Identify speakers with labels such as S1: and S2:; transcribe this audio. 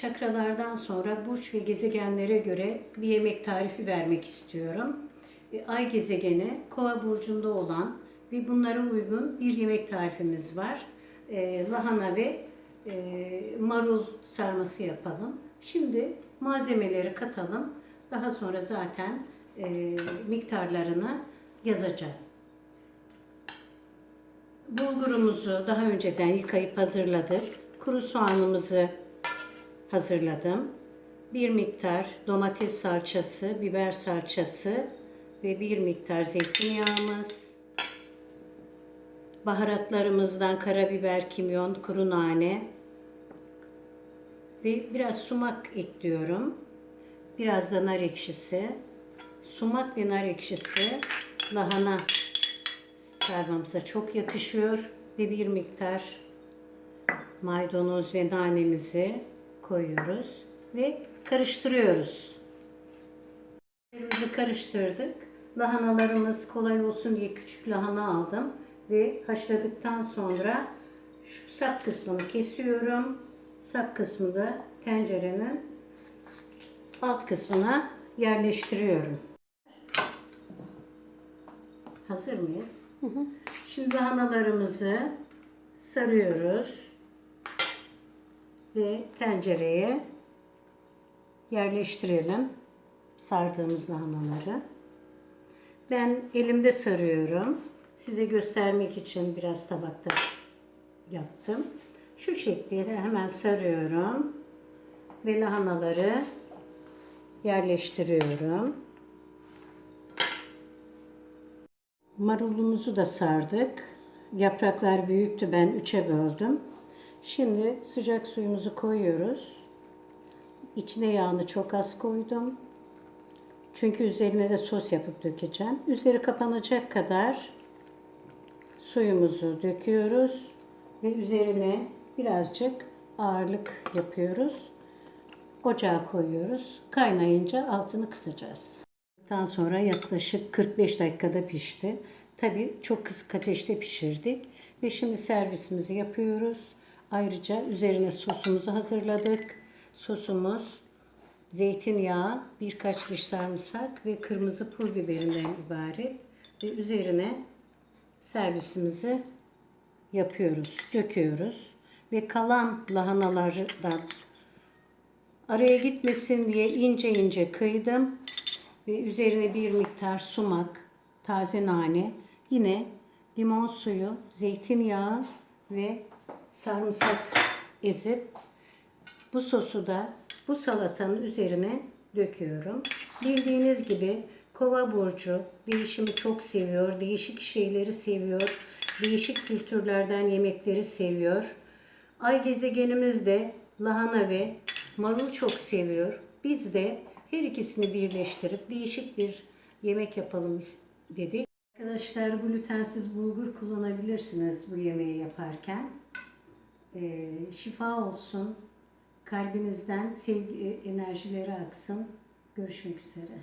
S1: çakralardan sonra burç ve gezegenlere göre bir yemek tarifi vermek istiyorum. E, Ay gezegeni Kova burcunda olan ve bunlara uygun bir yemek tarifimiz var. E, lahana ve e, marul sarması yapalım. Şimdi malzemeleri katalım. Daha sonra zaten e, miktarlarını yazacağım. Bulgurumuzu daha önceden yıkayıp hazırladık. Kuru soğanımızı hazırladım. Bir miktar domates salçası, biber salçası ve bir miktar zeytinyağımız. Baharatlarımızdan karabiber, kimyon, kuru nane ve biraz sumak ekliyorum. Biraz da nar ekşisi. Sumak ve nar ekşisi lahana sarmamıza çok yakışıyor ve bir miktar maydanoz ve nanemizi koyuyoruz ve karıştırıyoruz. Elimizi karıştırdık. Lahanalarımız kolay olsun diye küçük lahana aldım ve haşladıktan sonra şu sap kısmını kesiyorum. Sap kısmını da tencerenin alt kısmına yerleştiriyorum. Hazır mıyız? Şimdi lahanalarımızı sarıyoruz ve tencereye yerleştirelim sardığımız lahanaları. Ben elimde sarıyorum. Size göstermek için biraz tabakta yaptım. Şu şekliyle hemen sarıyorum ve lahanaları yerleştiriyorum. Marulumuzu da sardık. Yapraklar büyüktü ben üçe böldüm. Şimdi sıcak suyumuzu koyuyoruz. İçine yağını çok az koydum. Çünkü üzerine de sos yapıp dökeceğim. Üzeri kapanacak kadar suyumuzu döküyoruz ve üzerine birazcık ağırlık yapıyoruz. Ocağa koyuyoruz. Kaynayınca altını kısacağız. Daha sonra yaklaşık 45 dakikada pişti. Tabii çok kısık ateşte pişirdik. Ve şimdi servisimizi yapıyoruz. Ayrıca üzerine sosumuzu hazırladık. Sosumuz zeytinyağı, birkaç diş sarımsak ve kırmızı pul biberinden ibaret. Ve üzerine servisimizi yapıyoruz, döküyoruz. Ve kalan lahanalardan araya gitmesin diye ince ince kıydım ve üzerine bir miktar sumak, taze nane, yine limon suyu, zeytinyağı ve sarımsak ezip bu sosu da bu salatanın üzerine döküyorum. Bildiğiniz gibi Kova burcu değişimi çok seviyor, değişik şeyleri seviyor, değişik kültürlerden yemekleri seviyor. Ay gezegenimiz de lahana ve marul çok seviyor. Biz de her ikisini birleştirip değişik bir yemek yapalım dedik. Arkadaşlar glutensiz bulgur kullanabilirsiniz bu yemeği yaparken. Ee, şifa olsun. Kalbinizden sevgi enerjileri aksın. Görüşmek üzere.